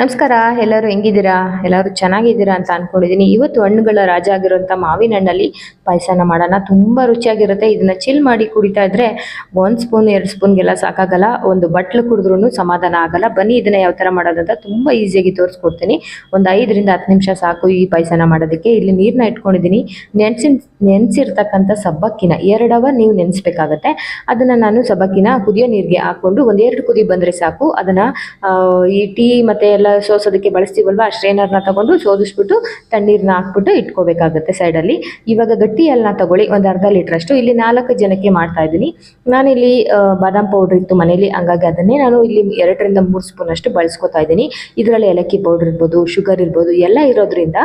ನಮಸ್ಕಾರ, ಎಲ್ಲರೂ ಹೆಂಗಿದ್ದೀರಾ? ಎಲ್ಲರೂ ಚೆನ್ನಾಗಿದ್ದೀರಾ ಅಂತ ಅನ್ಕೊಂಡಿದ್ದೀನಿ. ಇವತ್ತು ಹಣ್ಣುಗಳ ರಾಜ ಆಗಿರುವಂಥ ಮಾವಿನ ಹಣ್ಣಲ್ಲಿ ಪಾಯಸನ ಮಾಡೋಣ. ತುಂಬ ರುಚಿಯಾಗಿರುತ್ತೆ. ಇದನ್ನ ಚಿಲ್ ಮಾಡಿ ಕುಡಿತಾ ಇದ್ರೆ ಒಂದು ಸ್ಪೂನ್ ಎರಡು ಸ್ಪೂನ್ಗೆಲ್ಲ ಸಾಕಾಗಲ್ಲ. ಒಂದು ಬಟ್ಲು ಕುಡಿದ್ರೂ ಸಮಾಧಾನ ಆಗಲ್ಲ. ಬನ್ನಿ, ಇದನ್ನ ಯಾವ ಥರ ಮಾಡೋದಂತ ತುಂಬ ಈಸಿಯಾಗಿ ತೋರಿಸ್ಕೊಡ್ತೀನಿ. ಒಂದು ಐದರಿಂದ ಹತ್ತು ನಿಮಿಷ ಸಾಕು ಈ ಪಾಯಸನ ಮಾಡೋದಕ್ಕೆ. ಇಲ್ಲಿ ನೀರನ್ನ ಇಟ್ಕೊಂಡಿದ್ದೀನಿ. ನೆನೆಸಿನ, ನೆನೆಸಿರ್ತಕ್ಕಂಥ ಸಬ್ಬಕ್ಕಿನ ಎರಡು ಅವರ್ ನೀವು ನೆನೆಸ್ಬೇಕಾಗತ್ತೆ. ಅದನ್ನು ನಾನು ಸಬ್ಬಕ್ಕಿನ ಕುದಿಯೋ ನೀರಿಗೆ ಹಾಕ್ಕೊಂಡು ಒಂದೆರಡು ಕುದಿ ಬಂದರೆ ಸಾಕು. ಅದನ್ನು ಈ ಟೀ ಮತ್ತು ಎಲ್ಲ ಸೋಸೋದಕ್ಕೆ ಬಳಸ್ತೀವಲ್ವ? ಆ ಸ್ಟ್ರೈನರ್ನ ತಗೊಂಡು ಸೋದಿಸ್ಬಿಟ್ಟು ತಣ್ಣೀರನ್ನ ಹಾಕ್ಬಿಟ್ಟು ಇಟ್ಕೋಬೇಕಾಗುತ್ತೆ ಸೈಡಲ್ಲಿ. ಇವಾಗ ಗಟ್ಟಿ ಹಾಲನ್ನ ತಗೊಳ್ಳಿ, ಒಂದು ಅರ್ಧ ಲೀಟ್ರಷ್ಟು. ಇಲ್ಲಿ ನಾಲ್ಕು ಜನಕ್ಕೆ ಮಾಡ್ತಾ ಇದ್ದೀನಿ. ನಾನಿಲ್ಲಿ ಬಾದಾಮ್ ಪೌಡ್ರ್ ಇತ್ತು ಮನೇಲಿ, ಹಂಗಾಗಿ ಅದನ್ನೇ ನಾನು ಇಲ್ಲಿ ಎರಡರಿಂದ ಮೂರು ಸ್ಪೂನ್ ಅಷ್ಟು ಬಳಸ್ಕೊತಾ ಇದ್ದೀನಿ. ಇದರಲ್ಲಿ ಏಲಕ್ಕಿ ಪೌಡ್ರ್ ಇರ್ಬೋದು, ಶುಗರ್ ಇರ್ಬೋದು, ಎಲ್ಲ ಇರೋದ್ರಿಂದ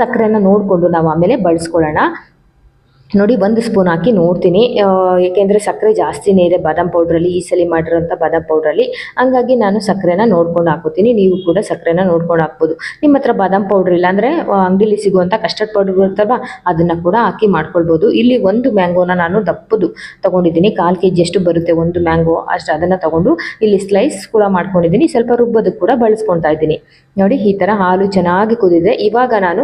ಸಕ್ಕರೆನ ನೋಡಿಕೊಂಡು ನಾವು ಆಮೇಲೆ ಬಳಸ್ಕೊಳ್ಳೋಣ. ನೋಡಿ ಒಂದು ಸ್ಪೂನ್ ಹಾಕಿ ನೋಡ್ತೀನಿ. ಏಕೆಂದರೆ ಸಕ್ಕರೆ ಜಾಸ್ತಿನೇ ಇದೆ ಬಾದಾಮ್ ಪೌಡ್ರಲ್ಲಿ ಈ ಸಲ ಮಾಡಿರೋಂಥ ಬಾದಾಮ್ ಪೌಡ್ರಲ್ಲಿ ಹಂಗಾಗಿ ನಾನು ಸಕ್ಕರೆನ ನೋಡ್ಕೊಂಡು ಹಾಕೋತೀನಿ ನೀವು ಕೂಡ ಸಕ್ಕರೆನ ನೋಡ್ಕೊಂಡು ಹಾಕ್ಬೋದು. ನಿಮ್ಮ ಹತ್ರ ಬಾದಾಮ್ ಪೌಡ್ರ್ ಇಲ್ಲ ಅಂದರೆ ಅಂಗಡಿಲಿ ಸಿಗುವಂಥ ಕಸ್ಟರ್ಡ್ ಪೌಡ್ರ್ ಬರುತ್ತಲ್ವ, ಅದನ್ನು ಕೂಡ ಹಾಕಿ ಮಾಡ್ಕೊಳ್ಬೋದು. ಇಲ್ಲಿ ಒಂದು ಮ್ಯಾಂಗೋನ ನಾನು ದಪ್ಪದು ತೊಗೊಂಡಿದ್ದೀನಿ. ಕಾಲು ಕೆ ಜಿಯಷ್ಟು ಬರುತ್ತೆ ಒಂದು ಮ್ಯಾಂಗೋ ಅಷ್ಟು ಅದನ್ನು ತಗೊಂಡು ಇಲ್ಲಿ ಸ್ಲೈಸ್ ಕೂಡ ಮಾಡ್ಕೊಂಡಿದ್ದೀನಿ. ಸ್ವಲ್ಪ ರುಬ್ಬೋದಕ್ಕೆ ಕೂಡ ಬಳಸ್ಕೊತಾ ಇದ್ದೀನಿ. ನೋಡಿ, ಈ ಥರ ಹಾಲು ಚೆನ್ನಾಗಿ ಕುದಿದೆ ಇವಾಗ ನಾನು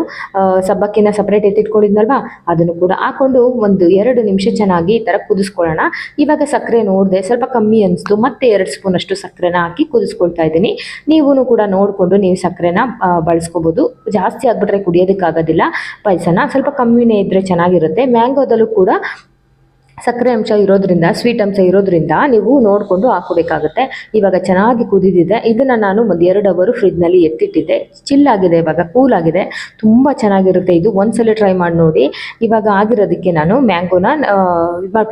ಸಬ್ಬಕ್ಕಿನ ಸಪ್ರೇಟ್ ಎತ್ತಿಟ್ಕೊಂಡಿದ್ನಲ್ವಾ, ಅದನ್ನು ಕೂಡ ಹಾಕೊಂಡು ಒಂದು ಎರಡು ನಿಮಿಷ ಚೆನ್ನಾಗಿ ಈ ಥರ ಕುದಿಸ್ಕೊಳ್ಳೋಣ. ಇವಾಗ ಸಕ್ಕರೆ ನೋಡಿದೆ ಸ್ವಲ್ಪ ಕಮ್ಮಿ ಅನಿಸ್ತು, ಮತ್ತೆ ಎರಡು ಸ್ಪೂನ್ ಅಷ್ಟು ಸಕ್ಕರೆನ ಹಾಕಿ ಕುದಿಸ್ಕೊಳ್ತಾ ಇದ್ದೀನಿ. ನೀವು ಕೂಡ ನೋಡಿಕೊಂಡು ನೀವು ಸಕ್ಕರೆನ ಬಳಸ್ಕೋಬೋದು. ಜಾಸ್ತಿ ಆಗಿಬಿಟ್ರೆ ಕುಡಿಯೋದಕ್ಕಾಗೋದಿಲ್ಲ. ಪಾಯಸನ ಸ್ವಲ್ಪ ಕಮ್ಮಿನೇ ಇದ್ದರೆ ಚೆನ್ನಾಗಿರುತ್ತೆ. ಮ್ಯಾಂಗೋದಲ್ಲೂ ಕೂಡ ಸಕ್ಕರೆ ಅಂಶ ಇರೋದ್ರಿಂದ ಸ್ವೀಟ್ ಅಂಶ ಇರೋದ್ರಿಂದ ನೀವು ನೋಡಿಕೊಂಡು ಹಾಕೋಬೇಕಾಗುತ್ತೆ ಇವಾಗ ಚೆನ್ನಾಗಿ ಕುದಿದಿದೆ. ಇದನ್ನು ನಾನು ಒಂದು ಎರಡು ಅವರು ಫ್ರಿಜ್ನಲ್ಲಿ ಎತ್ತಿಟ್ಟಿದ್ದೆ. ಆಗಿದೆ, ಇವಾಗ ಕೂಲ್ ಆಗಿದೆ. ತುಂಬ ಚೆನ್ನಾಗಿರುತ್ತೆ. ಇದು ಒಂದ್ಸಲ ಟ್ರೈ ಮಾಡಿ ನೋಡಿ. ಇವಾಗ ಆಗಿರೋದಕ್ಕೆ ನಾನು ಮ್ಯಾಂಗೋನ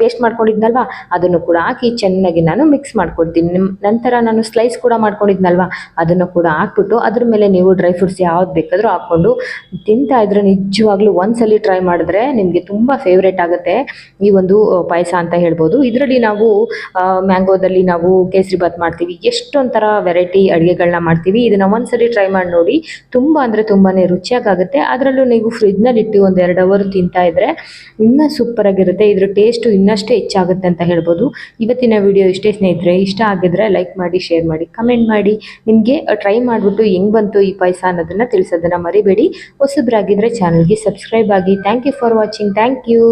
ಪೇಸ್ಟ್ ಮಾಡ್ಕೊಂಡಿದ್ನಲ್ವ? ಅದನ್ನು ಕೂಡ ಹಾಕಿ ಚೆನ್ನಾಗಿ ನಾನು ಮಿಕ್ಸ್ ಮಾಡ್ಕೊಡ್ತೀನಿ. ನಂತರ ನಾನು ಸ್ಲೈಸ್ ಕೂಡ ಮಾಡ್ಕೊಂಡಿದ್ನಲ್ವ? ಅದನ್ನು ಕೂಡ ಹಾಕ್ಬಿಟ್ಟು ಅದ್ರ ಮೇಲೆ ನೀವು ಡ್ರೈ ಫ್ರೂಟ್ಸ್ ಯಾವ್ದು ಬೇಕಾದರೂ ಹಾಕ್ಕೊಂಡು ತಿಂತಾ ಇದ್ರೆ ನಿಜವಾಗ್ಲೂ ಒಂದ್ಸಲಿ ಟ್ರೈ ಮಾಡಿದ್ರೆ ನಿಮಗೆ ತುಂಬ ಫೇವ್ರೇಟ್ ಆಗುತ್ತೆ. ಈ ಒಂದು ಪಾಯಸ ಅಂತ ಹೇಳ್ಬೋದು. ಇದರಲ್ಲಿ ನಾವು ಮ್ಯಾಂಗೋದಲ್ಲಿ ನಾವು ಕೇಸರಿ ಬಾತ್ ಮಾಡ್ತೀವಿ. ಎಷ್ಟೊಂಥರ ವೆರೈಟಿ ಅಡುಗೆಗಳನ್ನ ಮಾಡ್ತೀವಿ. ಇದನ್ನ ಒಂದ್ಸರಿ ಟ್ರೈ ಮಾಡಿ ನೋಡಿ. ತುಂಬ ಅಂದರೆ ತುಂಬಾ ರುಚಿಯಾಗುತ್ತೆ ಅದರಲ್ಲೂ ನೀವು ಫ್ರಿಜ್ನಲ್ಲಿ ಇಟ್ಟು ಒಂದು ಎರಡು ಅವರ್ ತಿಂತಾ ಇದ್ರೆ ಇನ್ನೂ ಸೂಪರಾಗಿರುತ್ತೆ ಇದ್ರ ಟೇಸ್ಟು ಇನ್ನಷ್ಟೇ ಹೆಚ್ಚಾಗುತ್ತೆ ಅಂತ ಹೇಳ್ಬೋದು. ಇವತ್ತಿನ ವಿಡಿಯೋ ಇಷ್ಟೇ ಸ್ನೇಹಿತರೆ. ಇಷ್ಟ ಆಗಿದ್ರೆ ಲೈಕ್ ಮಾಡಿ ಶೇರ್ ಮಾಡಿ ಕಮೆಂಟ್ ಮಾಡಿ. ನಿಮಗೆ ಟ್ರೈ ಮಾಡಿಬಿಟ್ಟು ಹೆಂಗೆ ಬಂತು ಈ ಪಾಯಸ ಅನ್ನೋದನ್ನು ತಿಳಿಸೋದನ್ನು ಮರಿಬೇಡಿ. ಹೊಸಬ್ರಾಗಿದ್ದರೆ ಚಾನಲ್ಗೆ ಸಬ್ಸ್ಕ್ರೈಬ್ ಆಗಿ. Thank you for watching thank you